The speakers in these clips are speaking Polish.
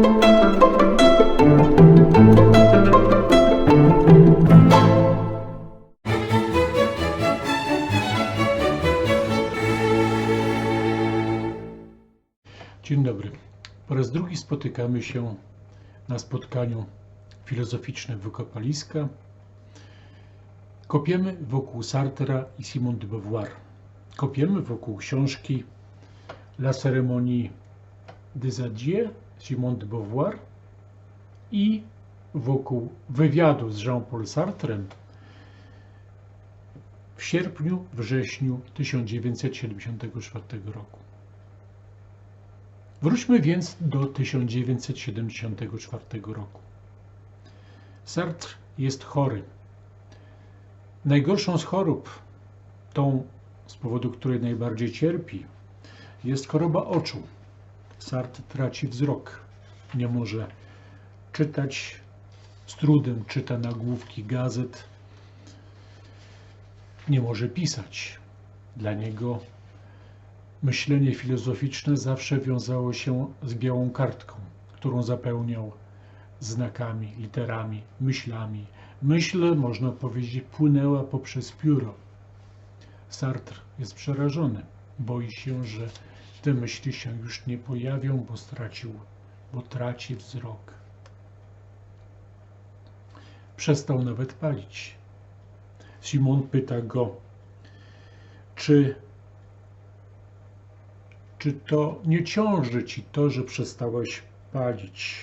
Dzień dobry. Po raz drugi spotykamy się na spotkaniu filozoficznym Wykopaliska. Kopiemy wokół Sartera i Simone de Beauvoir. Kopiemy wokół książki La cérémonie des adieux Simone de Beauvoir i wokół wywiadu z Jean-Paul Sartrem w sierpniu, wrześniu 1974 roku. Wróćmy więc do 1974 roku. Sartre jest chory. Najgorszą z chorób, tą z powodu której najbardziej cierpi, jest choroba oczu. Sartre traci wzrok. Nie może czytać, z trudem czyta nagłówki gazet, nie może pisać. Dla niego myślenie filozoficzne zawsze wiązało się z białą kartką, którą zapełniał znakami, literami, myślami. Myśl, można powiedzieć, płynęła poprzez pióro. Sartre jest przerażony. Boi się, że te myśli się już nie pojawią, bo stracił, bo traci wzrok. Przestał nawet palić. Simon pyta go, czy czy to nie ciąży ci to, że przestałeś palić?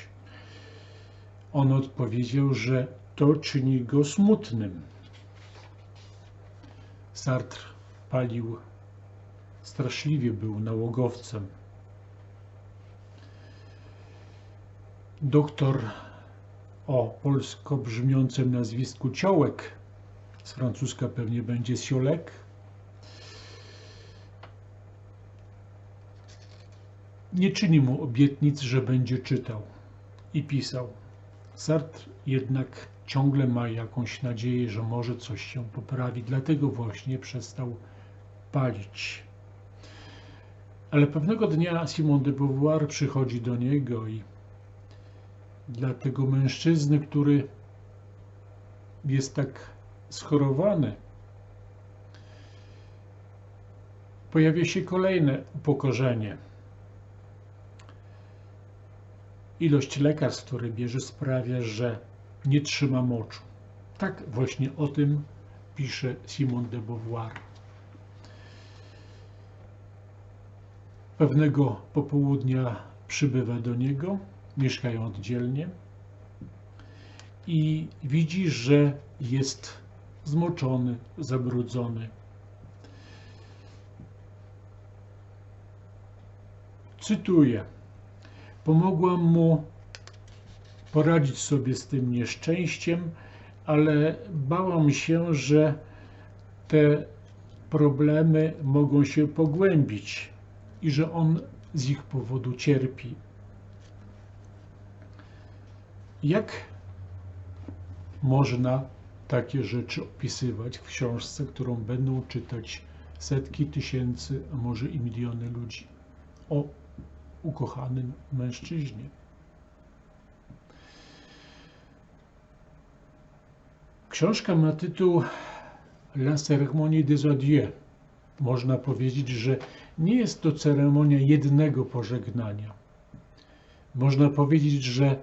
On odpowiedział, że to czyni go smutnym. Sartre palił straszliwie, był nałogowcem. Doktor o polsko brzmiącym nazwisku Ciołek, z francuska pewnie będzie Siolek, nie czyni mu obietnic, że będzie czytał i pisał. Sartre jednak ciągle ma jakąś nadzieję, że może coś się poprawi, dlatego właśnie przestał palić. Ale pewnego dnia Simon de Beauvoir przychodzi do niego i dla tego mężczyzny, który jest tak schorowany, pojawia się kolejne upokorzenie. Ilość lekarstw, które bierze, sprawia, że nie trzyma moczu. Tak właśnie o tym pisze Simone de Beauvoir. Pewnego popołudnia przybywa do niego, mieszkają oddzielnie i widzi, że jest zmoczony, zabrudzony. Cytuję. Pomogłam mu poradzić sobie z tym nieszczęściem, ale bałam się, że te problemy mogą się pogłębić i że on z ich powodu cierpi. Jak można takie rzeczy opisywać w książce, którą będą czytać setki tysięcy, a może i miliony ludzi? O ukochanym mężczyźnie. Książka ma tytuł La cérémonie des adieux. Można powiedzieć, że nie jest to ceremonia jednego pożegnania. Można powiedzieć, że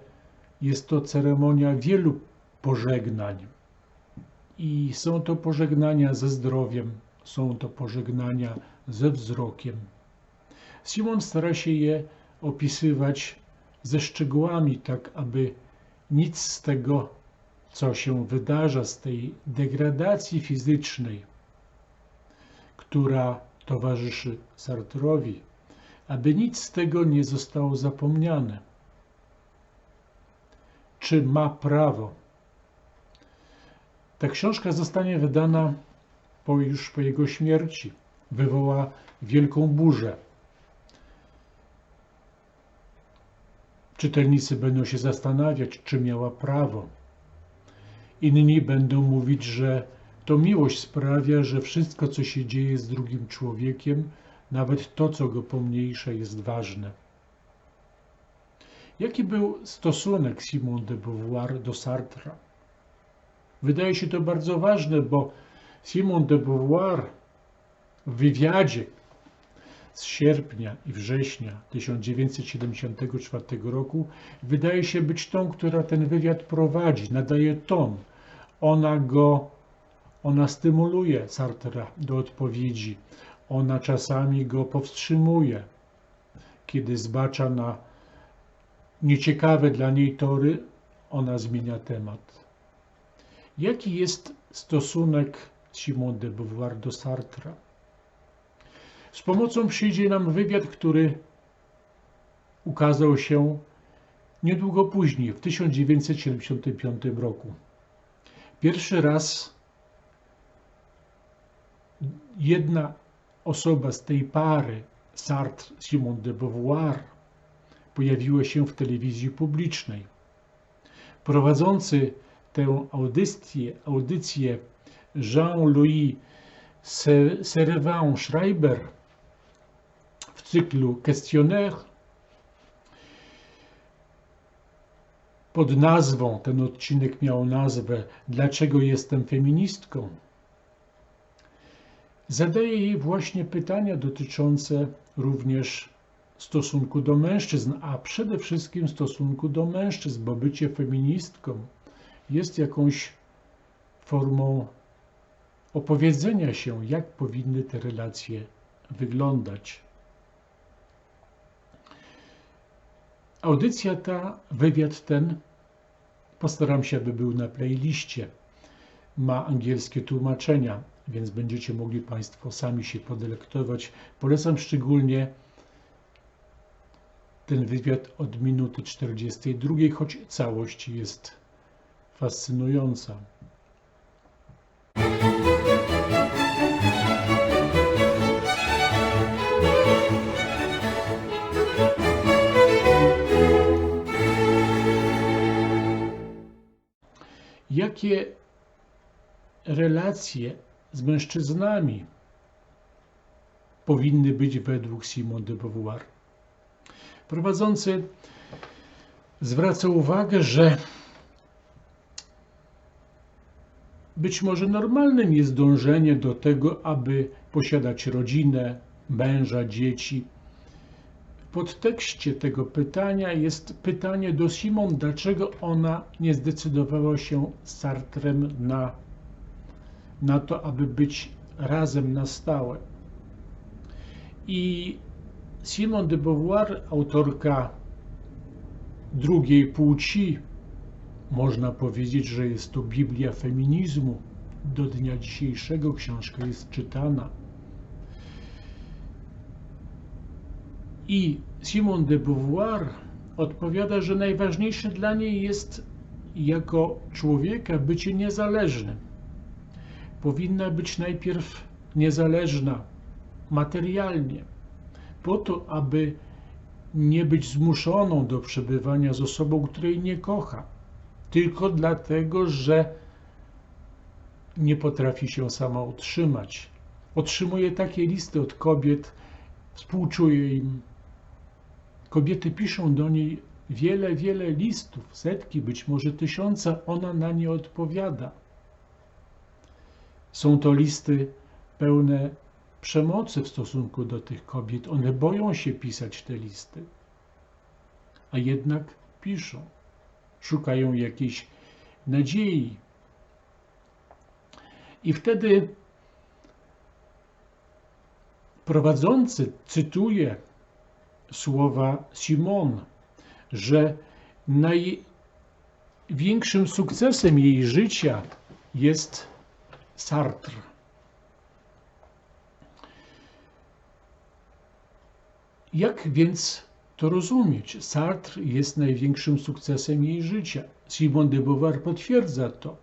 jest to ceremonia wielu pożegnań. I są to pożegnania ze zdrowiem, są to pożegnania ze wzrokiem. Simon stara się je opisywać ze szczegółami, tak aby nic z tego, co się wydarza, z tej degradacji fizycznej, która towarzyszy Sartrowi, aby nic z tego nie zostało zapomniane. Czy ma prawo? Ta książka zostanie wydana po, już po jego śmierci. Wywoła wielką burzę. Czytelnicy będą się zastanawiać, czy miała prawo. Inni będą mówić, że to miłość sprawia, że wszystko, co się dzieje z drugim człowiekiem, nawet to, co go pomniejsze, jest ważne. Jaki był stosunek Simone de Beauvoir do Sartra? Wydaje się to bardzo ważne, bo Simone de Beauvoir w wywiadzie z sierpnia i września 1974 roku wydaje się być tą, która ten wywiad prowadzi, nadaje ton. Ona go, ona stymuluje Sartra do odpowiedzi. Ona czasami go powstrzymuje, kiedy zbacza na nieciekawe dla niej tory, ona zmienia temat. Jaki jest stosunek Simone de Beauvoir do Sartra? Z pomocą przyjdzie nam wywiad, który ukazał się niedługo później, w 1975 roku. Pierwszy raz jedna osoba z tej pary, Sartre-Simone de Beauvoir, pojawiła się w telewizji publicznej. Prowadzący tę audycję, audycję Jean-Louis Servan-Schreiber w cyklu Questionnaire pod nazwą, ten odcinek miał nazwę Dlaczego jestem feministką? Zadaje jej właśnie pytania dotyczące również stosunku do mężczyzn, a przede wszystkim stosunku do mężczyzn, bo bycie feministką jest jakąś formą opowiedzenia się, jak powinny te relacje wyglądać. Audycja ta, wywiad ten, postaram się, aby był na playliście. Ma angielskie tłumaczenia, więc będziecie mogli Państwo sami się podelektować. Polecam szczególnie ten wywiad od minuty 42, choć całość jest fascynująca. Jakie relacje z mężczyznami powinny być według Simone de Beauvoir? Prowadzący zwraca uwagę, że być może normalnym jest dążenie do tego, aby posiadać rodzinę, męża, dzieci. W podtekście tego pytania jest pytanie do Simon, dlaczego ona nie zdecydowała się z Sartrem na, na to, aby być razem na stałe. I Simone de Beauvoir, autorka drugiej płci, można powiedzieć, że jest to Biblia feminizmu. Do dnia dzisiejszego książka jest czytana. I Simone de Beauvoir odpowiada, że najważniejsze dla niej jest jako człowieka bycie niezależnym. Powinna być najpierw niezależna materialnie, po to, aby nie być zmuszoną do przebywania z osobą, której nie kocha, tylko dlatego, że nie potrafi się sama utrzymać. Otrzymuje takie listy od kobiet, współczuje im. Kobiety piszą do niej wiele, wiele listów, setki, być może tysiące, ona na nie odpowiada. Są to listy pełne przemocy w stosunku do tych kobiet. One boją się pisać te listy, a jednak piszą. Szukają jakiejś nadziei. I wtedy prowadzący cytuje słowa Simon, że największym sukcesem jej życia jest Sartre. Jak więc to rozumieć? Sartre jest największym sukcesem jej życia. Simone de Beauvoir potwierdza to.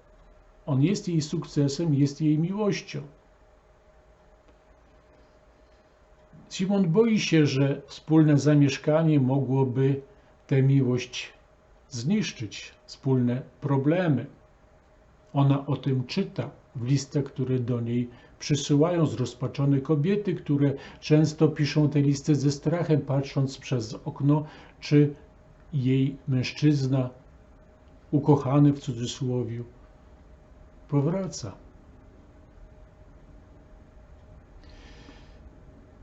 On jest jej sukcesem, jest jej miłością. Simon boi się, że wspólne zamieszkanie mogłoby tę miłość zniszczyć, wspólne problemy. Ona o tym czyta w listach, które do niej przysyłają zrozpaczone kobiety, które często piszą te listy ze strachem, patrząc przez okno, czy jej mężczyzna, ukochany w cudzysłowie, powraca.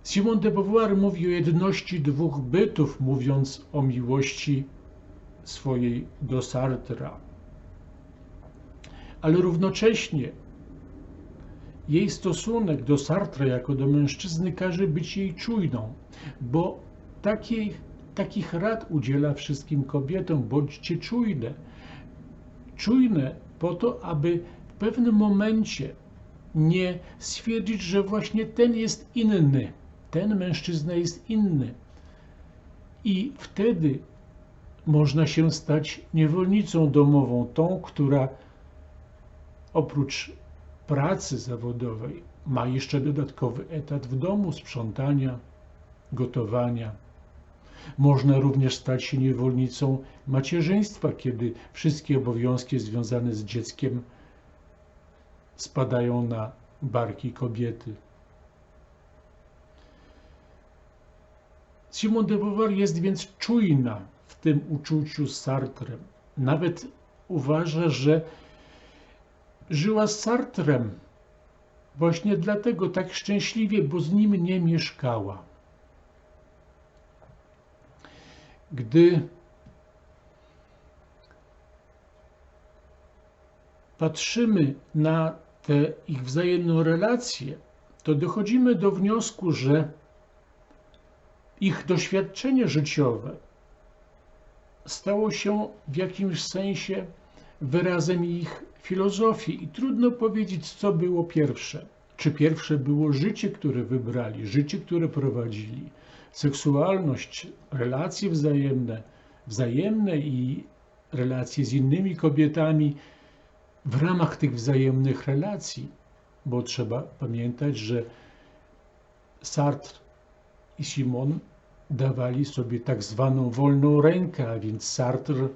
Simon de Beauvoir mówi o jedności dwóch bytów, mówiąc o miłości swojej do Sartra. Ale równocześnie jej stosunek do Sartra jako do mężczyzny każe być jej czujną, bo takiej, takich rad udziela wszystkim kobietom, bądźcie czujne. Czujne po to, aby w pewnym momencie nie stwierdzić, że właśnie ten jest inny, ten mężczyzna jest inny. I wtedy można się stać niewolnicą domową, tą, która oprócz pracy zawodowej ma jeszcze dodatkowy etat w domu, sprzątania, gotowania. Można również stać się niewolnicą macierzyństwa, kiedy wszystkie obowiązki związane z dzieckiem spadają na barki kobiety. Simone de Beauvoir jest więc czujna w tym uczuciu z Sartrem. Nawet uważa, że żyła z Sartrem właśnie dlatego tak szczęśliwie, bo z nim nie mieszkała. Gdy patrzymy na te ich wzajemną relację, to dochodzimy do wniosku, że ich doświadczenie życiowe stało się w jakimś sensie wyrazem ich filozofii i trudno powiedzieć, co było pierwsze. Czy pierwsze było życie, które wybrali, życie, które prowadzili, seksualność, relacje wzajemne, wzajemne i relacje z innymi kobietami w ramach tych wzajemnych relacji, bo trzeba pamiętać, że Sartre i Simon dawali sobie tak zwaną wolną rękę, a więc Sartre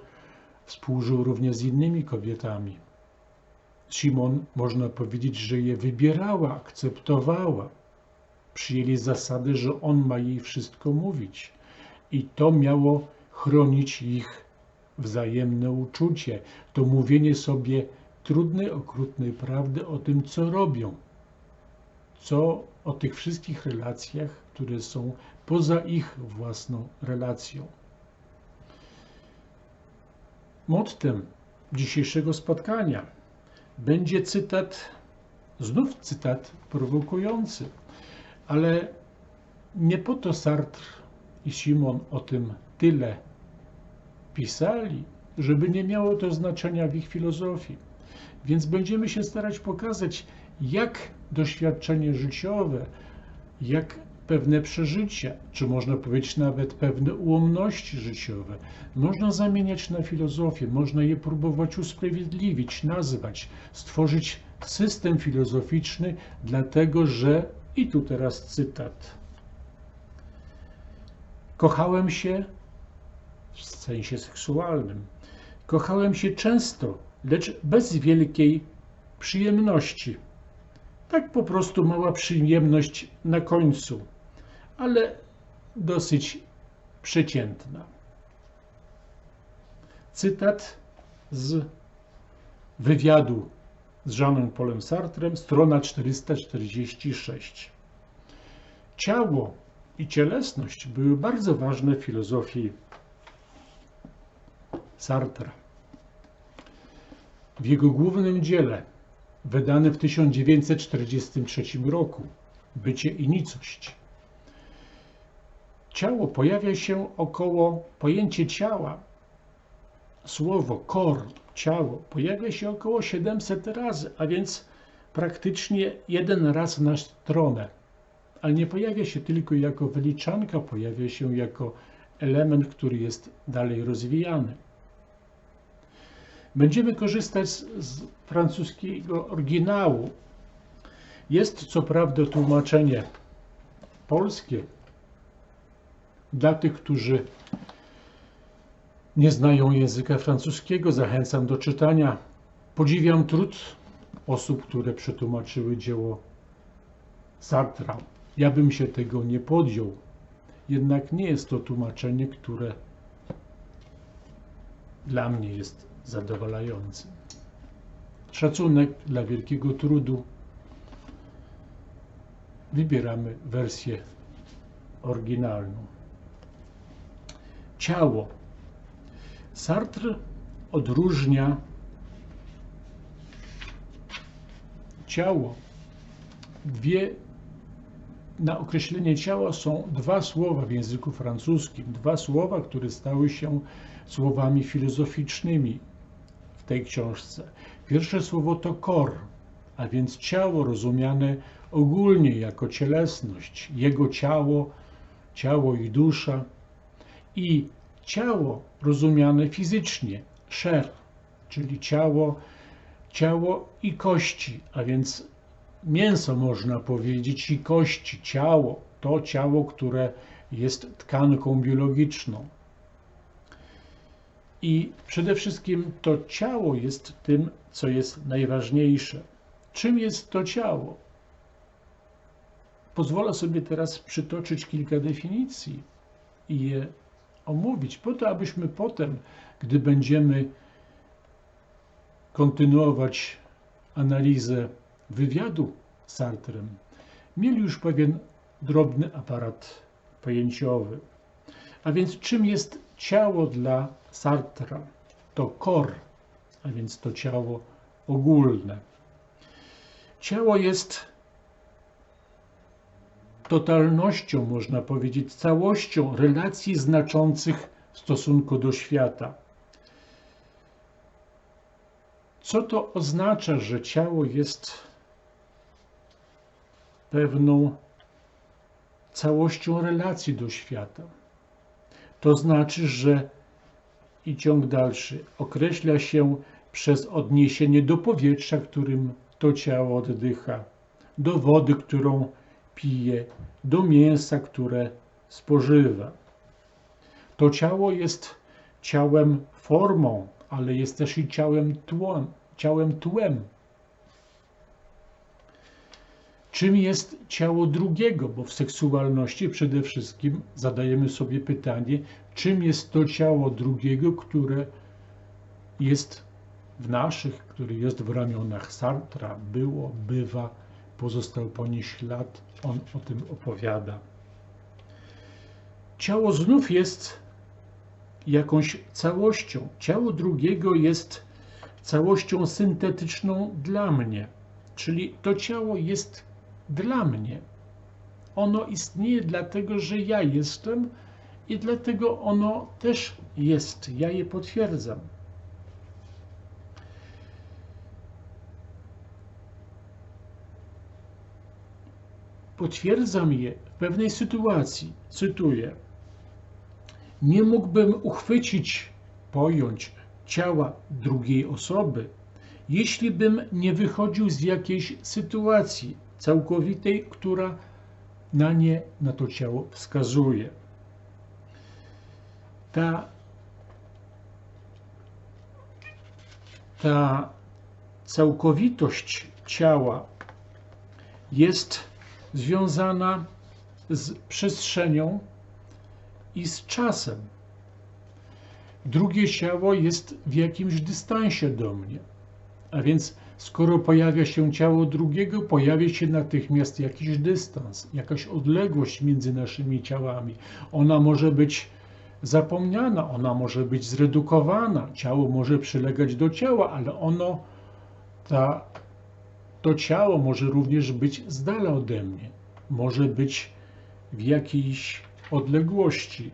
współżył również z innymi kobietami. Simon, można powiedzieć, że je wybierała, akceptowała. Przyjęli zasady, że on ma jej wszystko mówić. I to miało chronić ich wzajemne uczucie, to mówienie sobie trudnej, okrutnej prawdy o tym, co robią, co o tych wszystkich relacjach, które są poza ich własną relacją. Mottem dzisiejszego spotkania będzie cytat, znów cytat prowokujący, ale nie po to Sartre i Simon o tym tyle pisali, żeby nie miało to znaczenia w ich filozofii. Więc będziemy się starać pokazać, jak doświadczenie życiowe, jak pewne przeżycia, czy można powiedzieć nawet pewne ułomności życiowe, można zamieniać na filozofię, można je próbować usprawiedliwić, nazwać, stworzyć system filozoficzny, dlatego że, i tu teraz cytat, kochałem się w sensie seksualnym, kochałem się często, lecz bez wielkiej przyjemności. Tak po prostu mała przyjemność na końcu ale dosyć przeciętna. Cytat z wywiadu z Jeanem Polem Sartrem, strona 446. Ciało i cielesność były bardzo ważne w filozofii Sartra. W jego głównym dziele, wydanym w 1943 roku, Bycie i nicość, ciało pojawia się około, pojęcie ciała, słowo kor, ciało, pojawia się około 700 razy, a więc praktycznie jeden raz na stronę. Ale nie pojawia się tylko jako wyliczanka, pojawia się jako element, który jest dalej rozwijany. Będziemy korzystać z, z francuskiego oryginału. Jest co prawda tłumaczenie polskie, dla tych, którzy nie znają języka francuskiego, zachęcam do czytania. Podziwiam trud osób, które przetłumaczyły dzieło Sartra. Ja bym się tego nie podjął. Jednak nie jest to tłumaczenie, które dla mnie jest zadowalający. Szacunek dla wielkiego trudu. Wybieramy wersję oryginalną. Ciało. Sartre odróżnia ciało. Dwie, na określenie ciała są dwa słowa w języku francuskim. Dwa słowa, które stały się słowami filozoficznymi w tej książce. Pierwsze słowo to kor, a więc ciało rozumiane ogólnie jako cielesność, jego ciało, ciało i dusza i ciało rozumiane fizycznie, szer, czyli ciało, ciało i kości, a więc mięso można powiedzieć i kości, ciało, to ciało, które jest tkanką biologiczną. I przede wszystkim to ciało jest tym, co jest najważniejsze. Czym jest to ciało? Pozwolę sobie teraz przytoczyć kilka definicji i je omówić, po to, abyśmy potem, gdy będziemy kontynuować analizę wywiadu z Sartrem, mieli już pewien drobny aparat pojęciowy. A więc czym jest ciało dla Sartra? To kor, a więc to ciało ogólne. Ciało jest totalnością, można powiedzieć, całością relacji znaczących w stosunku do świata. Co to oznacza, że ciało jest pewną całością relacji do świata? To znaczy, że i ciąg dalszy określa się przez odniesienie do powietrza, którym to ciało oddycha, do wody, którą pije, do mięsa, które spożywa. To ciało jest ciałem formą, ale jest też i ciałem tłem. Ciałem tłem. Czym jest ciało drugiego? Bo w seksualności przede wszystkim zadajemy sobie pytanie, czym jest to ciało drugiego, które jest w naszych, który jest w ramionach Sartra, było, bywa, pozostał po niej ślad, on o tym opowiada. Ciało znów jest jakąś całością. Ciało drugiego jest całością syntetyczną dla mnie, czyli to ciało jest dla mnie. Ono istnieje dlatego, że ja jestem i dlatego ono też jest. Ja je potwierdzam. Potwierdzam je w pewnej sytuacji. Cytuję. Nie mógłbym uchwycić, pojąć ciała drugiej osoby, jeśli bym nie wychodził z jakiejś sytuacji całkowitej, która na nie, na to ciało wskazuje. Ta, ta całkowitość ciała jest związana z przestrzenią i z czasem. Drugie ciało jest w jakimś dystansie do mnie. A więc skoro pojawia się ciało drugiego, pojawia się natychmiast jakiś dystans, jakaś odległość między naszymi ciałami. Ona może być zapomniana, ona może być zredukowana, ciało może przylegać do ciała, ale ono, ta, to ciało może również być z dala ode mnie, może być w jakiejś odległości.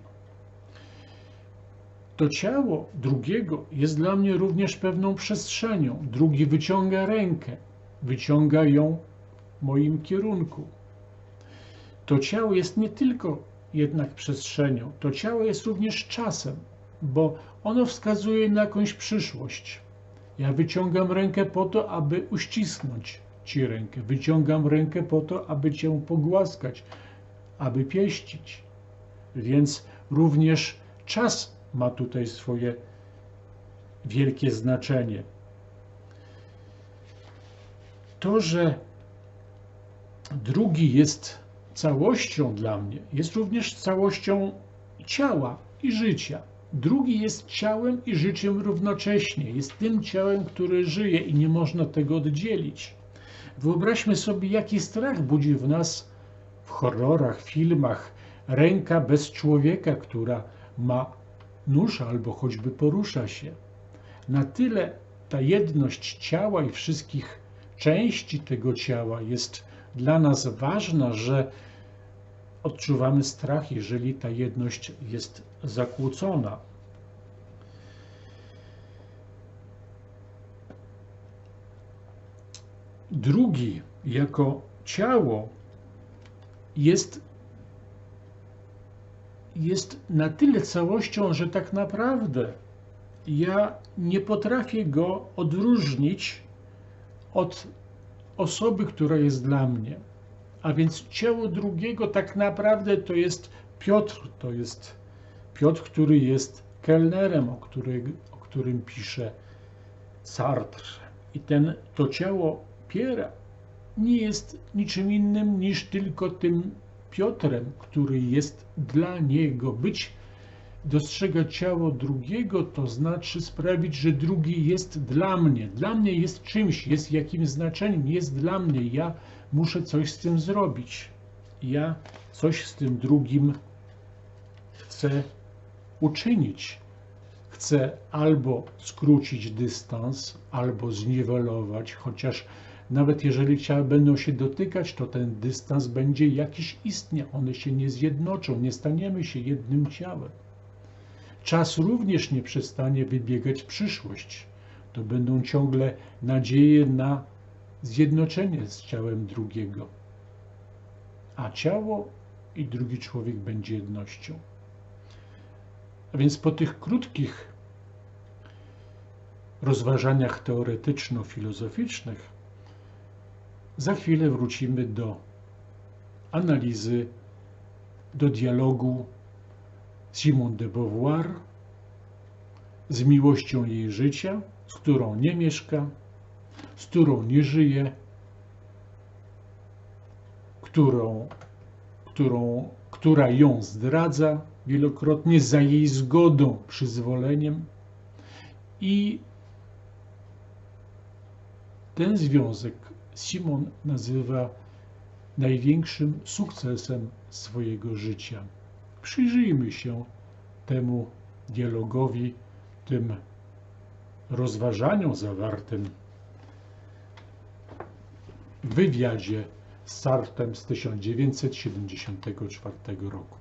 To ciało drugiego jest dla mnie również pewną przestrzenią. Drugi wyciąga rękę, wyciąga ją w moim kierunku. To ciało jest nie tylko jednak przestrzenią, to ciało jest również czasem, bo ono wskazuje na jakąś przyszłość. Ja wyciągam rękę po to, aby uścisnąć Ci rękę. Wyciągam rękę po to, aby Cię pogłaskać, aby pieścić. Więc również czas ma tutaj swoje wielkie znaczenie. To, że drugi jest całością dla mnie, jest również całością ciała i życia. Drugi jest ciałem i życiem równocześnie. Jest tym ciałem, które żyje i nie można tego oddzielić. Wyobraźmy sobie, jaki strach budzi w nas w horrorach, filmach ręka bez człowieka, która ma nóż albo choćby porusza się. Na tyle ta jedność ciała i wszystkich części tego ciała jest dla nas ważna, że odczuwamy strach, jeżeli ta jedność jest zakłócona. Drugi, jako ciało, jest, jest na tyle całością, że tak naprawdę ja nie potrafię go odróżnić od osoby, która jest dla mnie. A więc ciało drugiego tak naprawdę to jest Piotr, to jest Piotr, który jest kelnerem, o, który, o którym pisze Sartre. I ten, to ciało Piera nie jest niczym innym niż tylko tym Piotrem, który jest dla niego. Być, dostrzegać ciało drugiego, to znaczy sprawić, że drugi jest dla mnie. Dla mnie jest czymś, jest jakimś znaczeniem, jest dla mnie. Ja muszę coś z tym zrobić. Ja coś z tym drugim chcę uczynić. Chcę albo skrócić dystans, albo zniwelować, chociaż nawet jeżeli ciała będą się dotykać, to ten dystans będzie jakiś istniał. One się nie zjednoczą, nie staniemy się jednym ciałem. Czas również nie przestanie wybiegać w przyszłość. To będą ciągle nadzieje na zjednoczenie z ciałem drugiego. A ciało i drugi człowiek będzie jednością. A więc po tych krótkich rozważaniach teoretyczno-filozoficznych za chwilę wrócimy do analizy, do dialogu Simone de Beauvoir z miłością jej życia, z którą nie mieszka, z którą nie żyje, którą, którą, która ją zdradza wielokrotnie za jej zgodą, przyzwoleniem i ten związek Simon nazywa największym sukcesem swojego życia. Przyjrzyjmy się temu dialogowi, tym rozważaniom zawartym wywiadzie z Sartem z 1974 roku.